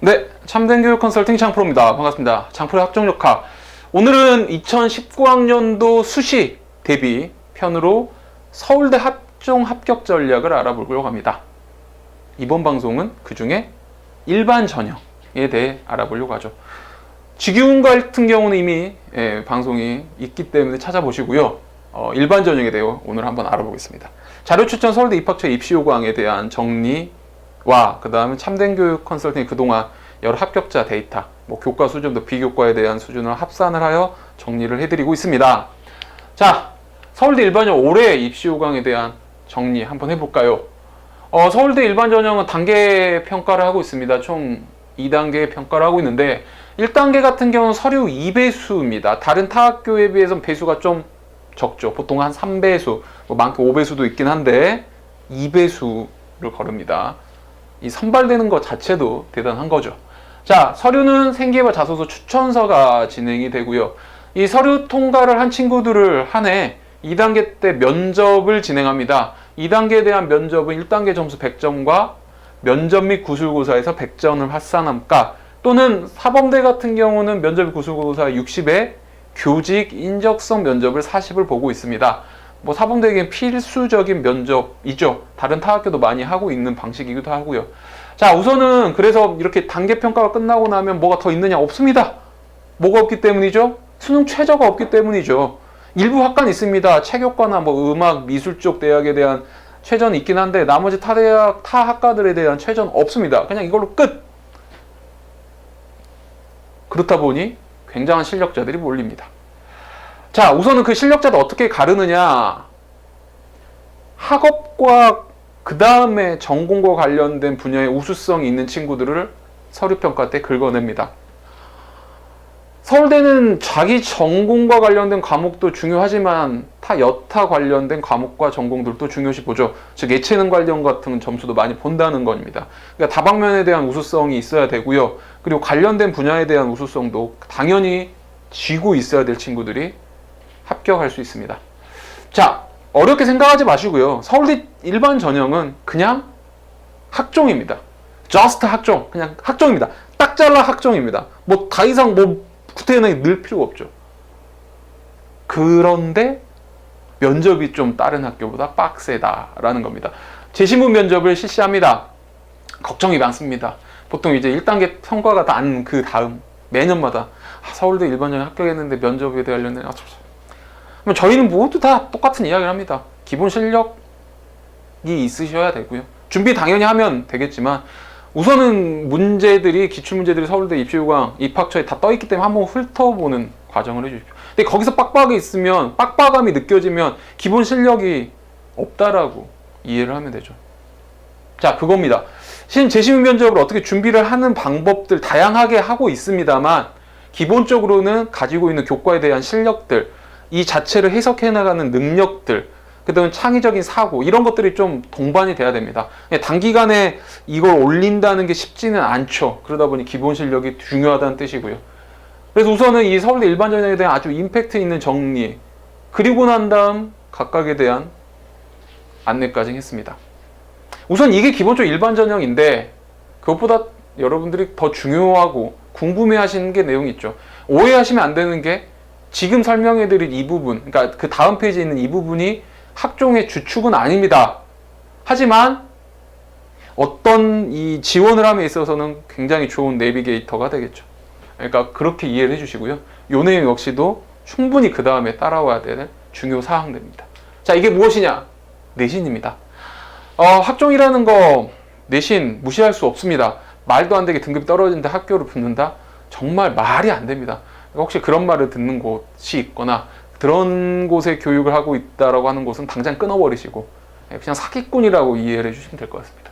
네, 참된 교육 컨설팅 장프로입니다. 반갑습니다. 장프로 학종력학. 오늘은 2019학년도 수시 대비 편으로 서울대 합종 합격 전략을 알아보려고 합니다. 이번 방송은 그 중에 일반 전형에 대해 알아보려고 하죠. 직윤 같은 경우는 이미 예, 방송이 있기 때문에 찾아보시고요. 어, 일반 전형에 대해 오늘 한번 알아보겠습니다. 자료 추천 서울대 입학처 입시 요강에 대한 정리 와 그 다음에 참된 교육 컨설팅 그동안 여러 합격자 데이터, 뭐 교과 수준도 비교과에 대한 수준을 합산을 하여 정리를 해드리고 있습니다. 자, 서울대 일반형 올해 입시 요강에 대한 정리 한번 해볼까요? 어, 서울대 일반 전형은 단계 평가를 하고 있습니다. 총 2단계 평가를 하고 있는데 1단계 같은 경우는 서류 2배수입니다. 다른 타 학교에 비해서 배수가 좀 적죠. 보통 한 3배수, 뭐 많게 5배수도 있긴 한데 2배수를 거릅니다. 이 선발되는 것 자체도 대단한 거죠. 자, 서류는 생기부 자소서 추천서가 진행이 되고요. 이 서류 통과를 한 친구들을 한 해 2단계 때 면접을 진행합니다. 2단계에 대한 면접은 1단계 점수 100점과 면접 및 구술고사에서 100점을 합산함가 또는 사범대 같은 경우는 면접 및 구술고사 60에 교직 인적성 면접을 40을 보고 있습니다. 뭐 사범대에겐 필수적인 면접이죠. 다른 타 학교도 많이 하고 있는 방식이기도 하고요. 자, 우선은 그래서 이렇게 단계 평가가 끝나고 나면 뭐가 더 있느냐? 없습니다. 뭐가 없기 때문이죠? 수능 최저가 없기 때문이죠. 일부 학과는 있습니다. 체교과나 뭐 음악, 미술 쪽 대학에 대한 최저는 있긴 한데 나머지 타 대학, 타 학과들에 대한 최저는 없습니다. 그냥 이걸로 끝. 그렇다 보니 굉장한 실력자들이 몰립니다. 자, 우선은 그 실력자도 어떻게 가르느냐? 학업과 그 다음에 전공과 관련된 분야의 우수성이 있는 친구들을 서류평가 때 긁어냅니다. 서울대는 자기 전공과 관련된 과목도 중요하지만 타 여타 관련된 과목과 전공들도 중요시 보죠. 즉 예체능 관련 같은 점수도 많이 본다는 겁니다. 그러니까 다방면에 대한 우수성이 있어야 되고요. 그리고 관련된 분야에 대한 우수성도 당연히 쥐고 있어야 될 친구들이 합격할 수 있습니다. 자, 어렵게 생각하지 마시고요. 서울대 일반 전형은 그냥 학종입니다. just 학종, 그냥 학종입니다. 딱 잘라 학종입니다. 뭐 다 이상 뭐 구태연하게 늘 필요가 없죠. 그런데 면접이 좀 다른 학교보다 빡세다라는 겁니다. 재신문 면접을 실시합니다. 걱정이 많습니다. 보통 이제 1단계 성과가 난 그 다음 매년마다 아, 서울대 일반형 합격했는데 면접에 대한 아, 그럼 저희는 모두 다 똑같은 이야기를 합니다. 기본 실력이 있으셔야 되고요. 준비 당연히 하면 되겠지만 우선은 문제들이 기출 문제들이 서울대 입시요강 입학처에 다 떠 있기 때문에 한번 훑어보는 과정을 해주십시오. 근데 거기서 빡빡이 있으면 빡빡함이 느껴지면 기본 실력이 없다라고 이해를 하면 되죠. 자 그겁니다. 신 재심 면접을 어떻게 준비를 하는 방법들 다양하게 하고 있습니다만 기본적으로는 가지고 있는 교과에 대한 실력들 이 자체를 해석해 나가는 능력들 그다음 창의적인 사고 이런 것들이 좀 동반이 돼야 됩니다. 단기간에 이걸 올린다는 게 쉽지는 않죠. 그러다 보니 기본 실력이 중요하다는 뜻이고요. 그래서 우선은 이 서울대 일반 전형에 대한 아주 임팩트 있는 정리 그리고 난 다음 각각에 대한 안내까지 했습니다. 우선 이게 기본적으로 일반 전형인데 그것보다 여러분들이 더 중요하고 궁금해 하시는 게 내용이 있죠. 오해하시면 안 되는 게 지금 설명해 드린 이 부분, 그러니까 그 다음 페이지에 있는 이 부분이 학종의 주축은 아닙니다. 하지만 어떤 이 지원을 함에 있어서는 굉장히 좋은 내비게이터가 되겠죠. 그러니까 그렇게 이해를 해주시고요. 요 내용 역시도 충분히 그 다음에 따라와야 될 중요 사항들입니다. 자, 이게 무엇이냐? 내신입니다. 어, 학종이라는 거 내신 무시할 수 없습니다. 말도 안 되게 등급이 떨어진다 학교를 붙는다? 정말 말이 안 됩니다. 혹시 그런 말을 듣는 곳이 있거나 그런 곳에 교육을 하고 있다라고 하는 곳은 당장 끊어버리시고 예, 그냥 사기꾼이라고 이해를 해주시면 될 것 같습니다.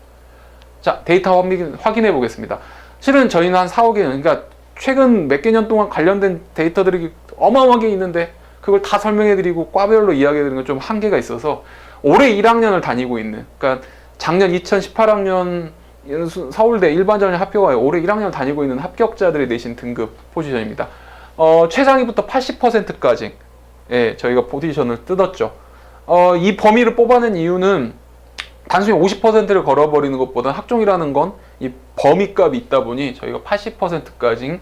자 데이터 확인해 보겠습니다. 실은 저희는 한 4, 5개년 그러니까 최근 몇 개년 동안 관련된 데이터들이 어마어마하게 있는데 그걸 다 설명해 드리고 과별로 이야기해 드리는 건 좀 한계가 있어서 올해 1학년을 다니고 있는 그러니까 작년 2018학년 서울대 일반전형 합격하여 올해 1학년 다니고 있는 합격자들이 내신 등급 포지션입니다. 어, 최상위부터 80%까지 예, 저희가 포지션을 뜯었죠. 어, 이 범위를 뽑아낸 이유는 단순히 50%를 걸어버리는 것보다 학종이라는 건 이 범위값이 있다 보니 저희가 80%까지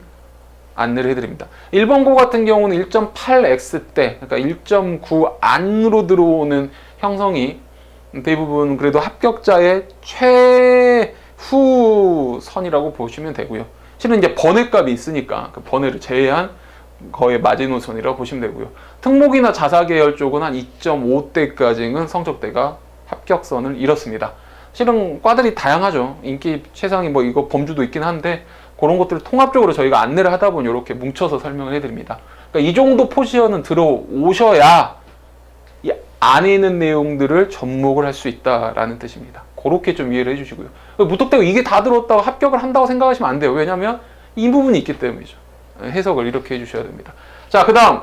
안내를 해드립니다. 1번 고 같은 경우는 1.8x 대, 그러니까 1.9 안으로 들어오는 형성이 대부분 그래도 합격자의 최후 선이라고 보시면 되고요. 실은 이제 번외값이 있으니까 그 번외를 제외한 거의 마지노선이라고 보시면 되고요. 특목이나 자사 계열 쪽은 한 2.5대까지는 성적대가 합격선을 잃었습니다. 실은 과들이 다양하죠. 인기 최상위 뭐 이거 범주도 있긴 한데 그런 것들을 통합적으로 저희가 안내를 하다 보니 이렇게 뭉쳐서 설명을 해드립니다. 그러니까 이 정도 포지션은 들어오셔야 이 안에 있는 내용들을 접목을 할 수 있다라는 뜻입니다. 그렇게 좀 이해를 해주시고요. 무턱대고 이게 다 들었다고 합격을 한다고 생각하시면 안 돼요. 왜냐하면 이 부분이 있기 때문이죠. 해석을 이렇게 해주셔야 됩니다. 자, 그 다음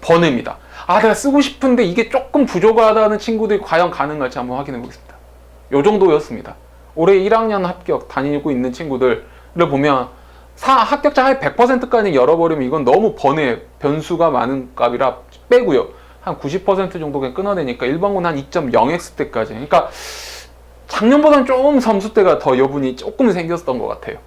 번외입니다. 아, 내가 쓰고 싶은데 이게 조금 부족하다는 친구들이 과연 가능할지 한번 확인해 보겠습니다. 요 정도였습니다. 올해 1학년 합격 다니고 있는 친구들을 보면 사, 합격자 한 100%까지 열어버리면 이건 너무 번외 변수가 많은 값이라 빼고요. 한 90% 정도 그냥 끊어내니까 일반고는 한 2.0x 때까지. 그러니까 작년보다는 좀 점수대가 더 여분이 조금 생겼던 것 같아요.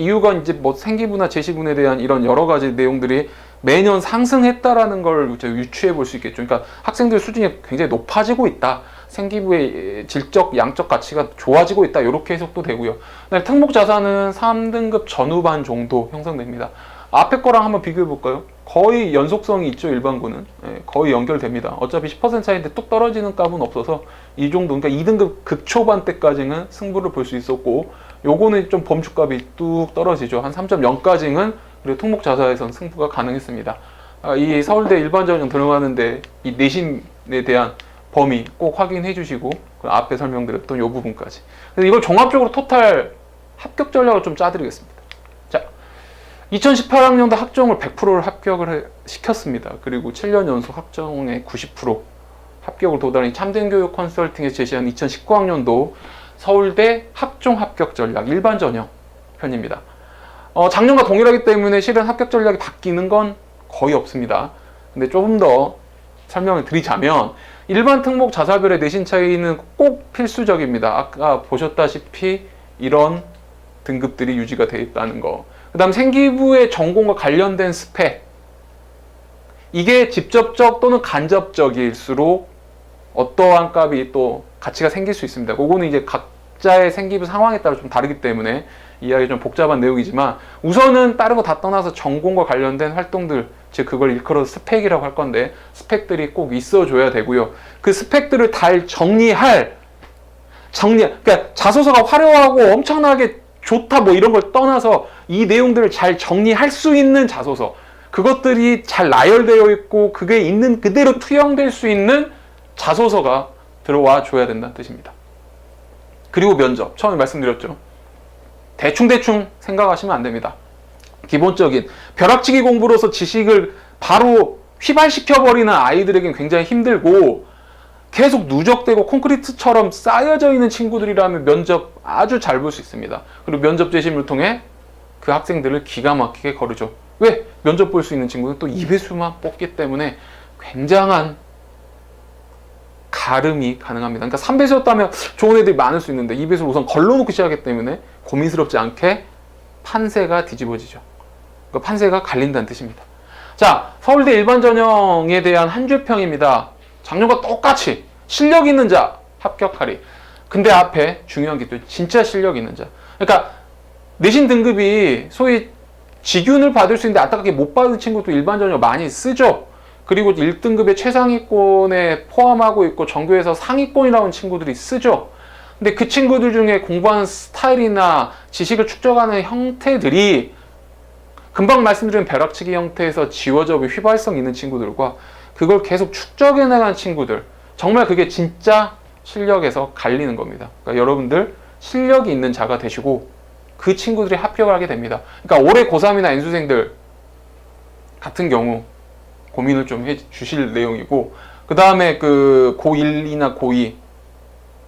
이유가 이제 뭐 생기부나 제시분에 대한 이런 여러 가지 내용들이 매년 상승했다라는 걸 유추해 볼 수 있겠죠. 그러니까 학생들 수준이 굉장히 높아지고 있다. 생기부의 질적, 양적 가치가 좋아지고 있다. 이렇게 해석도 되고요. 특목 자산은 3등급 전후반 정도 형성됩니다. 앞에 거랑 한번 비교해 볼까요? 거의 연속성이 있죠, 일반고는. 예, 거의 연결됩니다. 어차피 10% 차이인데 뚝 떨어지는 값은 없어서 이 정도, 그러니까 2등급 극초반 때까지는 승부를 볼 수 있었고, 요거는 좀 범주값이 뚝 떨어지죠. 한 3.0까지는 그리고 특목 자사에선 승부가 가능했습니다. 아, 이 서울대 일반전형 들어가는데 이 내신에 대한 범위 꼭 확인해 주시고 그 앞에 설명드렸던 요 부분까지. 이걸 종합적으로 토탈 합격 전략을 좀 짜드리겠습니다. 자, 2018학년도 학종을 100%를 합격을 해- 시켰습니다. 그리고 7년 연속 학종의 90% 합격을 도달한 참된 교육 컨설팅에서 제시한 2019학년도 서울대 학종 합격 전략 일반 전형 편입니다. 어, 작년과 동일하기 때문에 실은 합격 전략이 바뀌는 건 거의 없습니다. 근데 조금 더 설명을 드리자면 일반 특목 자사별의 내신 차이는 꼭 필수적입니다. 아까 보셨다시피 이런 등급들이 유지가 되어 있다는 거. 그 다음 생기부의 전공과 관련된 스펙. 이게 직접적 또는 간접적일수록 어떠한 값이 또 가치가 생길 수 있습니다. 그거는 이제 각자의 생기부 상황에 따라 좀 다르기 때문에 이해하기 좀 복잡한 내용이지만 우선은 다른 거 다 떠나서 전공과 관련된 활동들 즉 그걸 일컬어서 스펙이라고 할 건데 스펙들이 꼭 있어줘야 되고요. 그 스펙들을 잘 정리할 정리 그러니까 자소서가 화려하고 엄청나게 좋다 뭐 이런 걸 떠나서 이 내용들을 잘 정리할 수 있는 자소서 그것들이 잘 나열되어 있고 그게 있는 그대로 투영될 수 있는 자소서가 들어와 줘야 된다는 뜻입니다. 그리고 면접 처음에 말씀드렸죠. 대충대충 생각하시면 안 됩니다. 기본적인 벼락치기 공부로서 지식을 바로 휘발시켜버리는 아이들에겐 굉장히 힘들고 계속 누적되고 콘크리트처럼 쌓여져 있는 친구들이라면 면접 아주 잘 볼 수 있습니다. 그리고 면접 제심을 통해 그 학생들을 기가 막히게 거르죠. 왜? 면접 볼 수 있는 친구는 또 2배수만 뽑기 때문에 굉장한 가름이 가능합니다. 그러니까 3배수였다면 좋은 애들이 많을 수 있는데 2배수를 우선 걸러놓고 시작하기 때문에 고민스럽지 않게 판세가 뒤집어지죠. 그 판세가 갈린다는 뜻입니다. 자, 서울대 일반 전형에 대한 한 줄 평입니다. 작년과 똑같이 실력 있는 자 합격하리. 근데 앞에 중요한 게 또 진짜 실력 있는 자. 그러니까 내신 등급이 소위 직윤을 받을 수 있는데 안타깝게 못 받은 친구도 일반 전형 많이 쓰죠. 그리고 1등급의 최상위권에 포함하고 있고 전교에서 상위권이 나온 친구들이 쓰죠. 근데 그 친구들 중에 공부하는 스타일이나 지식을 축적하는 형태들이 금방 말씀드린 벼락치기 형태에서 지워져 휘발성 있는 친구들과 그걸 계속 축적해 나간 친구들 정말 그게 진짜 실력에서 갈리는 겁니다. 그러니까 여러분들 실력이 있는 자가 되시고 그 친구들이 합격을 하게 됩니다. 그러니까 올해 고3이나 N수생들 같은 경우 고민을 좀 해 주실 내용이고 그 다음에 그 고1이나 고2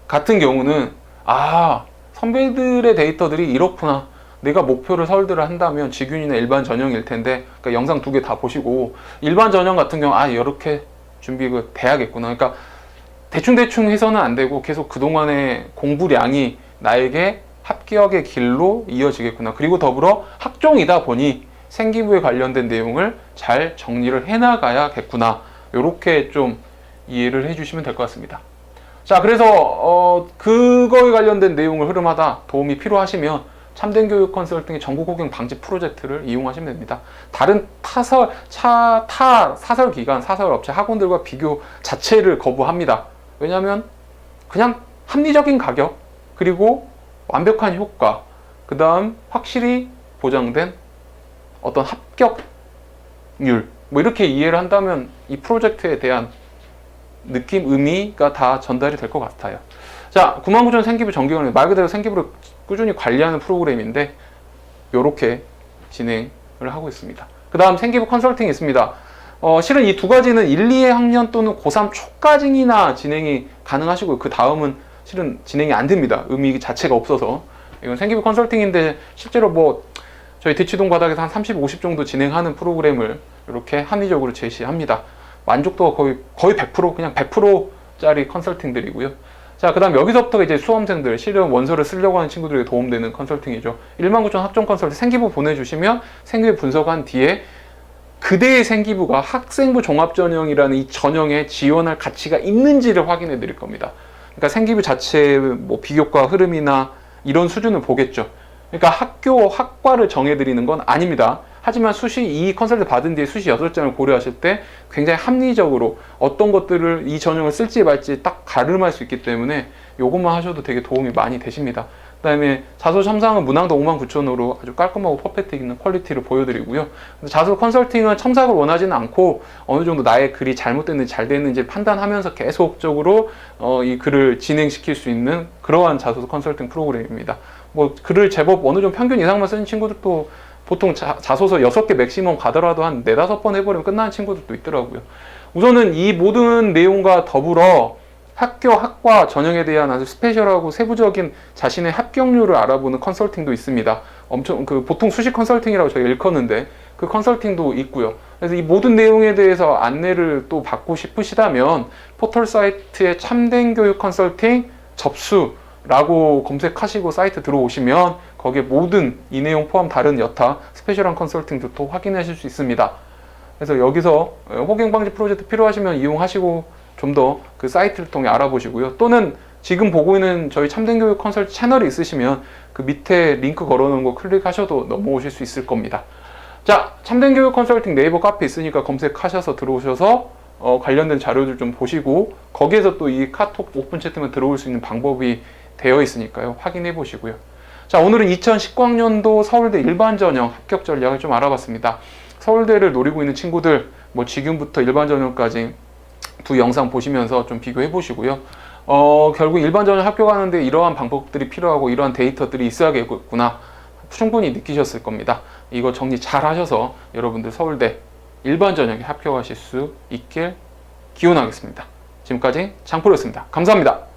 같은 경우는 아 선배들의 데이터들이 이렇구나 내가 목표를 서울대를 한다면 직윤이나 일반 전형일 텐데 그러니까 영상 두 개 다 보시고 일반 전형 같은 경우 아 이렇게 준비가 돼야겠구나 그러니까 대충 대충 해서는 안 되고 계속 그 동안의 공부량이 나에게 합격 합격의 길로 이어지겠구나. 그리고 더불어 학종이다 보니 생기부에 관련된 내용을 잘 정리를 해나가야겠구나. 이렇게 좀 이해를 해주시면 될 것 같습니다. 자, 그래서 어, 그거에 관련된 내용을 흐름하다 도움이 필요하시면 참된 교육 컨설팅의 전국 호갱 방지 프로젝트를 이용하시면 됩니다. 다른 타설 차, 타 사설 기관, 사설 업체 학원들과 비교 자체를 거부합니다. 왜냐하면 그냥 합리적인 가격 그리고 완벽한 효과 그 다음 확실히 보장된 어떤 합격률 뭐 이렇게 이해를 한다면 이 프로젝트에 대한 느낌, 의미가 다 전달이 될 것 같아요. 자, 99,000 생기부 정기관리 말 그대로 생기부를 꾸준히 관리하는 프로그램인데 이렇게 진행을 하고 있습니다. 그 다음 생기부 컨설팅이 있습니다. 어, 실은 이 두 가지는 1, 2회 학년 또는 고3 초까지나 진행이 가능하시고요. 그 다음은 실은 진행이 안 됩니다. 의미 자체가 없어서. 이건 생기부 컨설팅인데 실제로 뭐 저희 대치동 바닥에서 한 30, 50 정도 진행하는 프로그램을 이렇게 합리적으로 제시합니다. 만족도가 거의 거의 100% 그냥 100%짜리 컨설팅들이고요. 자, 그 다음 여기서부터 이제 수험생들 실은 원서를 쓰려고 하는 친구들에게 도움되는 컨설팅이죠. 19,000 학종 컨설팅 생기부 보내주시면 생기부 분석한 뒤에 그대의 생기부가 학생부 종합 전형이라는 이 전형에 지원할 가치가 있는지를 확인해 드릴 겁니다. 그러니까 생기부 자체의 뭐 비교과 흐름이나 이런 수준을 보겠죠. 그러니까 학교 학과를 정해 드리는 건 아닙니다. 하지만 수시 이 컨설트 받은 뒤에 수시 6장을 고려하실 때 굉장히 합리적으로 어떤 것들을 이 전형을 쓸지 말지 딱 가름할 수 있기 때문에 이것만 하셔도 되게 도움이 많이 되십니다. 그 다음에 자소 첨삭은 문항도 59,000으로 아주 깔끔하고 퍼펙트 있는 퀄리티를 보여드리고요. 자소 컨설팅은 첨삭을 원하지는 않고 어느 정도 나의 글이 잘못됐는지 잘 됐는지 판단하면서 계속적으로 어, 이 글을 진행시킬 수 있는 그러한 자소 컨설팅 프로그램입니다. 뭐 글을 제법 어느 정도 평균 이상만 쓰는 친구들도 보통 자, 자소서 6개 맥시멈 가더라도 한 4, 5번 해버리면 끝나는 친구들도 있더라고요. 우선은 이 모든 내용과 더불어 학교, 학과 전형에 대한 아주 스페셜하고 세부적인 자신의 합격률을 알아보는 컨설팅도 있습니다. 엄청 그 보통 수식 컨설팅이라고 저희가 일컫는데 그 컨설팅도 있고요. 그래서 이 모든 내용에 대해서 안내를 또 받고 싶으시다면 포털 사이트에 참된 교육 컨설팅 접수라고 검색하시고 사이트 들어오시면 거기에 모든 이 내용 포함 다른 여타 스페셜한 컨설팅도 또 확인하실 수 있습니다. 그래서 여기서 호갱 방지 프로젝트 필요하시면 이용하시고 좀 더 그 사이트를 통해 알아보시고요. 또는 지금 보고 있는 저희 참된 교육 컨설팅 채널이 있으시면 그 밑에 링크 걸어놓은 거 클릭하셔도 넘어오실 수 있을 겁니다. 자, 참된 교육 컨설팅 네이버 카페 있으니까 검색하셔서 들어오셔서 어, 관련된 자료들 좀 보시고 거기에서 또 이 카톡 오픈 채팅에 들어올 수 있는 방법이 되어 있으니까요. 확인해 보시고요. 자, 오늘은 2019학년도 서울대 일반 전형 합격 전략을 좀 알아봤습니다. 서울대를 노리고 있는 친구들, 뭐 지금부터 일반 전형까지 두 영상 보시면서 좀 비교해 보시고요. 어, 결국 일반 전형 합격하는데 이러한 방법들이 필요하고 이러한 데이터들이 있어야겠구나. 충분히 느끼셨을 겁니다. 이거 정리 잘 하셔서 여러분들 서울대 일반 전형에 합격하실 수 있길 기원하겠습니다. 지금까지 장프로였습니다. 감사합니다.